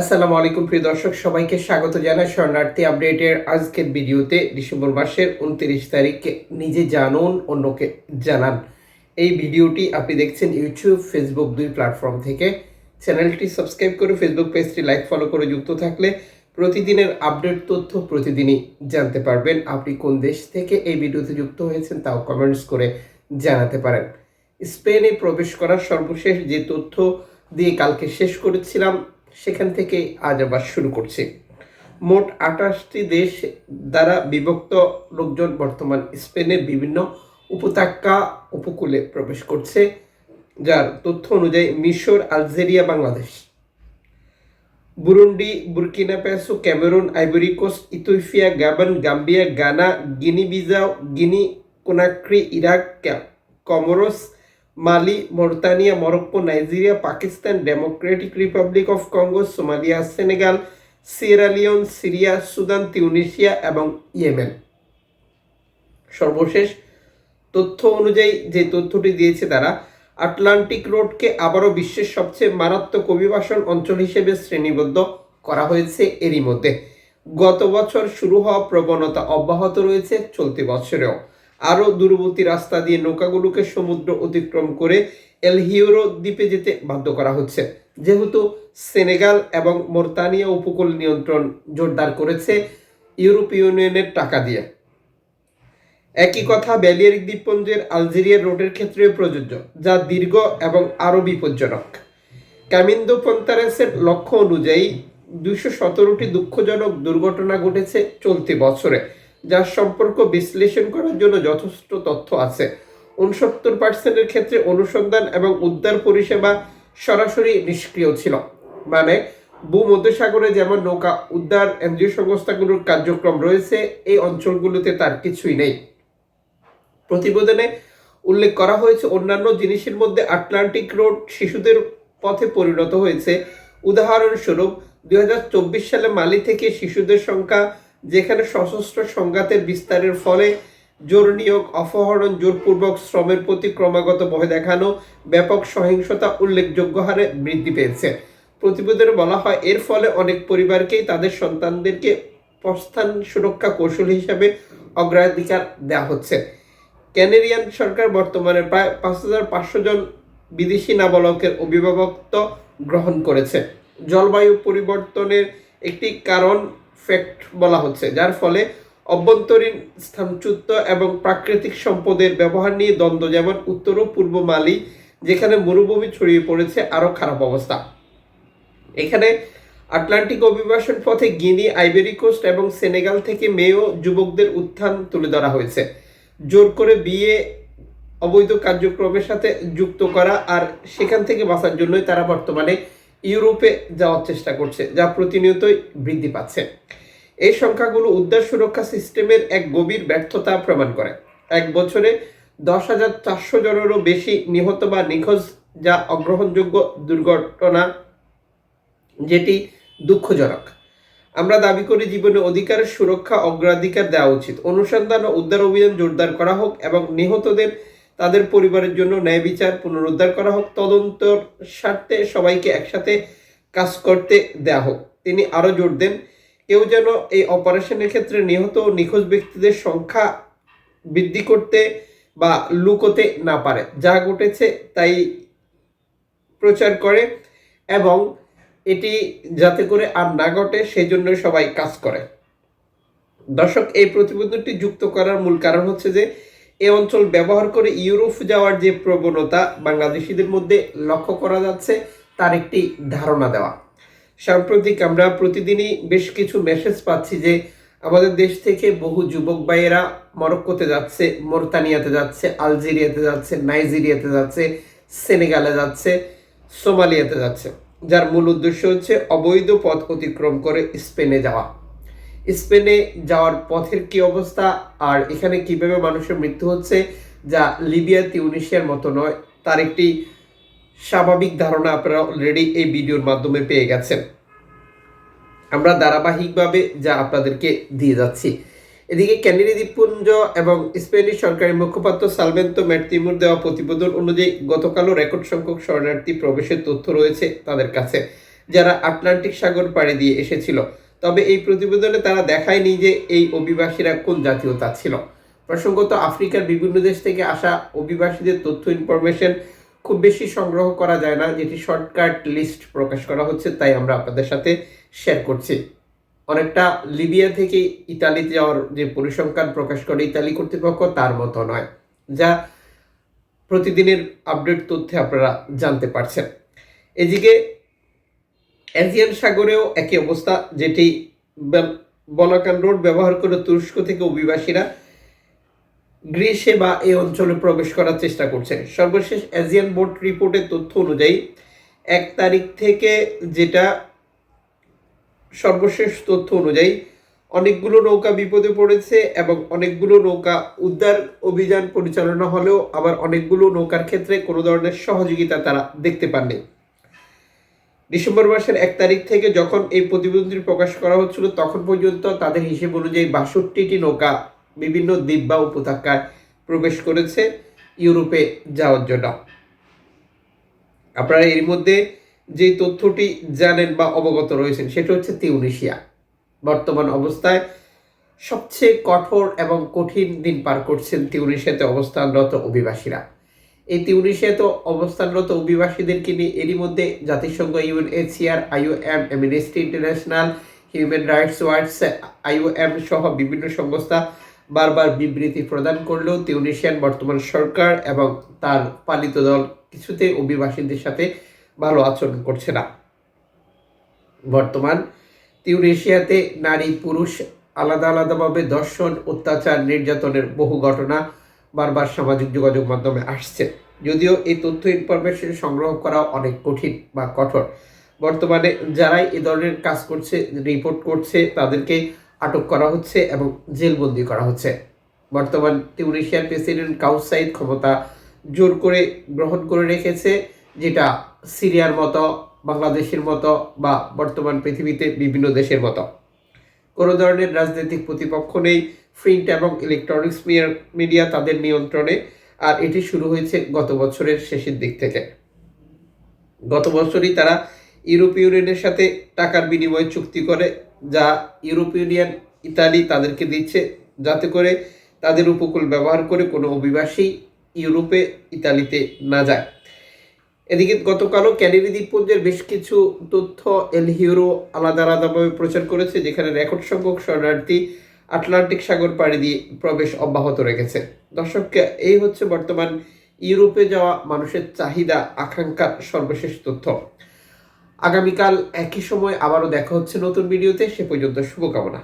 আসসালামু আলাইকুম, প্রিয় দর্শক, সবাইকে স্বাগত জানাই শরণার্থী আপডেটের আজকের ভিডিওতে। ডিসেম্বর মাসের উনত্রিশ তারিখে নিজে জানুন, অন্যকে জানান। এই ভিডিওটি আপনি দেখছেন ইউটিউব, ফেসবুক দুই প্ল্যাটফর্ম থেকে। চ্যানেলটি সাবস্ক্রাইব করে ফেসবুক পেজটি লাইক, ফলো করে যুক্ত থাকলে প্রতিদিনের আপডেট তথ্য প্রতিদিনই জানতে পারবেন। আপনি কোন দেশ থেকে এই ভিডিওতে যুক্ত হয়েছেন তাও কমেন্টস করে জানাতে পারেন। স্পেনে প্রবেশ করার সর্বশেষ যে তথ্য দিয়ে কালকে শেষ করেছিলাম সেখান থেকে আজ আবার শুরু করছি। মোট আঠাশটি দেশ দ্বারা বিভক্ত লোকজন বর্তমান স্পেনের বিভিন্ন উপত্যকা উপকূলে প্রবেশ করছে, যার তথ্য অনুযায়ী মিশর, Algeria, Bangladesh. Burundi, Burkina Faso, Cameroon, Ivory Coast, Ethiopia, Gabon, Gambia, Ghana, Guinea Bissau, Guinea, Conakry, Iraq Comoros Mali, Mauritania, Morocco, Nigeria, Pakistan, Democratic Republic of Congo, Somalia, Senegal Sierra Leone Syria, Sudan, Tunisia এবং Yemen. সর্বশেষ তথ্য অনুযায়ী যে তথ্যটি দিয়েছে তারা, Atlantic রোডকে আবারও বিশ্বের সবচেয়ে মারাত্মক অভিবাসন অঞ্চল হিসেবে শ্রেণীবদ্ধ করা হয়েছে এরই মধ্যে। গত বছর শুরু হওয়া প্রবণতা অব্যাহত রয়েছে চলতি বছরেও। আরও দূরবর্তী রাস্তা দিয়ে নৌকাগুলোকে সমুদ্র অতিক্রম করে এল হিউরো দ্বীপে যেতে বাধ্য করা হচ্ছে। যেহেতু সেনেগাল এবং মোরতানিয়া উপকূল নিয়ন্ত্রণ জোরদার করেছে ইউরোপীয় ইউনিয়নের টাকা দিয়ে। একই কথা, ব্যালিয়ারিক দ্বীপপুঞ্জের আলজেরিয়ার রোডের ক্ষেত্রেও প্রযোজ্য, যা দীর্ঘ এবং আরও বিপজ্জনক। কামিন্দো পন্তারেসের লক্ষ্য অনুযায়ী দুশো সতেরোটি দুঃখজনক দুর্ঘটনা ঘটেছে চলতি বছরে। যার সম্পর্ক বিশ্লেষণ করার জন্য যথেষ্ট তথ্য আছে। উনসত্তর পার্সেন্টের ক্ষেত্রে অনুসন্ধান এবং উদ্ধার পরিষেবা সরাসরি নিষ্ক্রিয় ছিল। মানে ভূমধ্যসাগরে যেমন নৌকা উদ্ধার, এনজিও সংস্থাগুলোর কার্যক্রম রয়েছে, এই অঞ্চলগুলোতে তার কিছুই নেই। প্রতিবেদনে উল্লেখ করা হয়েছে, অন্যান্য জিনিসের মধ্যে আটলান্টিক রোড শিশুদের পথে পরিণত হয়েছে। উদাহরণস্বরূপ, দুই হাজার চব্বিশ সালে মালি থেকে শিশুদের সংখ্যা যেখানে সশস্ত্র সংঘাতের বিস্তারের ফলে জোর নিয়োগ, অপহরণ, জোরপূর্বক শ্রমের প্রতি ক্রমাগত ভয় দেখানো, ব্যাপক সহিংসতা, উল্লেখযোগ্য হারে বৃদ্ধি পেয়েছে। প্রতিবেদনে বলা হয়, এর ফলে অনেক পরিবারকেই তাদের সন্তানদেরকে প্রস্থান সুরক্ষা কৌশল হিসাবে অগ্রাধিকার দেওয়া হচ্ছে। ক্যানেরিয়ান সরকার বর্তমানে প্রায় পাঁচ হাজার পাঁচশো জন বিদেশি নাবালকের অভিভাবকত্ব গ্রহণ করেছে। জলবায়ু পরিবর্তনের একটি কারণ ফ্যাক্ট বলা হচ্ছে, যার ফলে অভ্যন্তরীণ স্থানচ্যুত এবং প্রাকৃতিক সম্পদের ব্যবহার নিয়ে দ্বন্দ্ব, যেমন উত্তর ও পূর্ব মালি, যেখানে মরুভূমি ছড়িয়ে পড়েছে, আরও খারাপ অবস্থা। এখানে আটলান্টিক অভিবাসন পথে গিনি আইবেরি কোস্ট এবং সেনেগাল থেকে মেয়েও যুবকদের উত্থান তুলে ধরা হয়েছে। জোর করে বিয়ে, অবৈধ কার্যক্রমের সাথে যুক্ত করা আর সেখান থেকে বাঁচার জন্যই তারা বর্তমানে ইউরোপে যাওয়ার চেষ্টা করছে, যা প্রতিনিয়তই বৃদ্ধি পাচ্ছে। এই সংখ্যাগুলো উদ্ধার সুরক্ষা সিস্টেমের এক গভীর ব্যর্থতা প্রমাণ করে। এক বছরে দশ হাজার চারশো জনেরও বেশি নিহত বা নিখোঁজ, যা অগ্রহণযোগ্য দুর্ঘটনা, যেটি দুঃখজনক। আমরা দাবি করি জীবনে অধিকারের সুরক্ষা, অগ্রাধিকার দেওয়া উচিত। অনুসন্ধান ও উদ্ধার অভিযান জোরদার করা হোক এবং নিহতদের তাদের পরিবারের জন্য ন্যায় বিচার পুনরুদ্ধার করা হোক, তদন্তর স্বার্থে সবাইকে একসাথে কাজ করতে দেয়া হোক। তিনি আরও জোর দেন, কেউ যেন এই অপারেশনের ক্ষেত্রে নিহত ও নিখোঁজ ব্যক্তিদের সংখ্যা বৃদ্ধি করতে বা লুকোতে না পারে। যা ঘটেছে তাই প্রচার করে এবং এটি যাতে করে আর না ঘটে সেই জন্য সবাই কাজ করে। দর্শক, এই প্রতিবেদনটি যুক্ত করার মূল কারণ হচ্ছে যে এই অঞ্চল ব্যবহার করে ইউরোপ যাওয়ার যে প্রবণতা বাংলাদেশিদের মধ্যে লক্ষ্য করা যাচ্ছে, তার একটি ধারণা দেওয়া। সাম্প্রতিক আমরা প্রতিদিনই বেশ কিছু মেসেজ পাচ্ছি যে, আমাদের দেশ থেকে বহু যুবক ভাইয়েরা মরক্কোতে যাচ্ছে, মোরতানিয়াতে যাচ্ছে, আলজেরিয়াতে যাচ্ছে, নাইজেরিয়াতে যাচ্ছে, সেনেগালে যাচ্ছে, সোমালিয়াতে যাচ্ছে। যার মূল উদ্দেশ্য হচ্ছে অবৈধ পথ অতিক্রম করে স্পেনে যাওয়া। স্পেনে যাওয়ার পথের কি অবস্থা? আর এখানে কীভাবে মানুষের মৃত্যু হচ্ছে? যা লিবিয়া, তিউনিশিয়ার মতো নয়, তার একটি স্বাভাবিক ধারণা আপনারা অলরেডি এই ভিডিওর মাধ্যমে পেয়ে গেছেন। আমরা ধারাবাহিকভাবে যা আপনাদেরকে দিয়ে যাচ্ছি। এদিকে ক্যান্ডিনি দ্বীপপুঞ্জ এবং স্পেনিশ সরকারি মুখপাত্র সালভেন্তো ম্যাটতিমুর দেওয়া প্রতিবেদন অনুযায়ী গতকালও রেকর্ড সংখ্যক শরণার্থী প্রবেশের তথ্য রয়েছে তাদের কাছে, যারা আটলান্টিক সাগর পাড়ে দিয়ে এসেছিল। তবে এই প্রতিবেদনে তারা দেখায়নি যে এই অভিবাসীরা কোন জাতীয়তা ছিল। প্রসঙ্গত আফ্রিকার বিভিন্ন দেশ থেকে আসা অভিবাসীদের তথ্য ইনফরমেশন খুব বেশি সংগ্রহ করা যায় না, যেটি শর্টকাট লিস্ট প্রকাশ করা হচ্ছে, তাই আমরা আপনাদের সাথে শেয়ার করছি। অনেকটা লিবিয়া থেকে ইতালিতে যাওয়ার যে পরিসংখ্যান প্রকাশ করে ইতালি কর্তৃপক্ষ, তার মতো নয়, যা প্রতিদিনের আপডেট তথ্যে আপনারা জানতে পারছেন। এদিকে এজিয়ান সাগরেও একই অবস্থা, যেটি বেল- বলাকান রোড ব্যবহার করে তুরস্ক থেকে অভিবাসীরা গ্রিসে বা এই অঞ্চলে প্রবেশ করার চেষ্টা করছে। সর্বশেষ এজিয়ান বোর্ড রিপোর্টের তথ্য অনুযায়ী, এক তারিখ থেকে যেটা সর্বশেষ তথ্য অনুযায়ী, অনেকগুলো নৌকা বিপদে পড়েছে এবং অনেকগুলো নৌকা উদ্ধার অভিযান পরিচালনা হলেও আবার অনেকগুলো নৌকার ক্ষেত্রে কোনো ধরনের সহযোগিতা তারা দেখতে পাননি। ডিসেম্বর মাসের এক তারিখ থেকে যখন এই প্রতিবেদনটি প্রকাশ করা হচ্ছিল, তখন পর্যন্ত তাদের হিসেব অনুযায়ী বাষট্টিটি নৌকা বিভিন্ন দ্বীপ বা উপত্যকায় প্রবেশ করেছে ইউরোপে যাওয়ার জন্য। আপনারা এর মধ্যে যে তথ্যটি জানেন বা অবগত রয়েছেন, সেটা হচ্ছে তিউনিশিয়া বর্তমান অবস্থায় সবচেয়ে কঠোর এবং কঠিন দিন পার করছেন তিউনিশিয়াতে অবস্থানরত অভিবাসীরা। এই তিউনিশিয়াতে অবস্থানরত অভিবাসীদেরকে নিয়ে এরই মধ্যে জাতিসংঘ, UNHCR, IOM, Amnesty International, Human Rights Watch IOM সহ বিভিন্ন সংস্থা বারবার বিবৃতি প্রদান করলেও তিউনিশিয়ান বর্তমান সরকার এবং তার পালিত দল কিছুতে অভিবাসীদের সাথে ভালো আচরণ করছে না। বর্তমান তিউনেশিয়াতে নারী পুরুষ আলাদা আলাদাভাবে দর্শন, অত্যাচার, নির্যাতনের বহু ঘটনা বারবার সামাজিক যোগাযোগ মাধ্যমে আসছে। যদিও এই তথ্য ইনফরমেশন সংগ্রহ করা অনেক কঠিন বা কঠোর। বর্তমানে যারাই এ ধরনের কাজ করছে রিপোর্ট করছে, তাদেরকে আটক করা হচ্ছে এবং জেলবন্দি করা হচ্ছে। বর্তমান তিউনেশিয়ার প্রেসিডেন্ট কাউসাইদ ক্ষমতা জোর করে গ্রহণ করে রেখেছে, যেটা সিরিয়ার মতো, বাংলাদেশের মতো বা বর্তমান পৃথিবীতে বিভিন্ন দেশের মতো। কোনো ধরনের রাজনৈতিক প্রতিপক্ষ নেই প্রিন্ট এবং ইলেকট্রনিক্স মিডিয়া তাদের নিয়ন্ত্রণে, আর এটি শুরু হয়েছে গত বছরের শেষের দিক থেকে। গত বছরই তারা ইউরোপীয় ইউনিয়নের সাথে টাকার বিনিময়ে চুক্তি করে, যা ইউরোপীয় ইউনিয়ন ইতালি তাদেরকে দিচ্ছে, যাতে করে তাদের উপকূল ব্যবহার করে কোনো অভিবাসী ইউরোপে, ইতালিতে না যায়। এদিকে গতকালও ক্যানেরি দ্বীপপুঞ্জের বেশ কিছু তথ্য এল হিউরো আলাদা আলাদাভাবে প্রচার করেছে, যেখানে রেকর্ড সংখ্যক শরণার্থী আটলান্টিক সাগর পাড়ি দিয়ে প্রবেশ অব্যাহত রেখেছে। দর্শককে এই হচ্ছে বর্তমান ইউরোপে যাওয়া মানুষের চাহিদা, আকাঙ্ক্ষার সর্বশেষ তথ্য। আগামীকাল একই সময় আবারও দেখা হচ্ছে নতুন ভিডিওতে। সে পর্যন্ত শুভকামনা।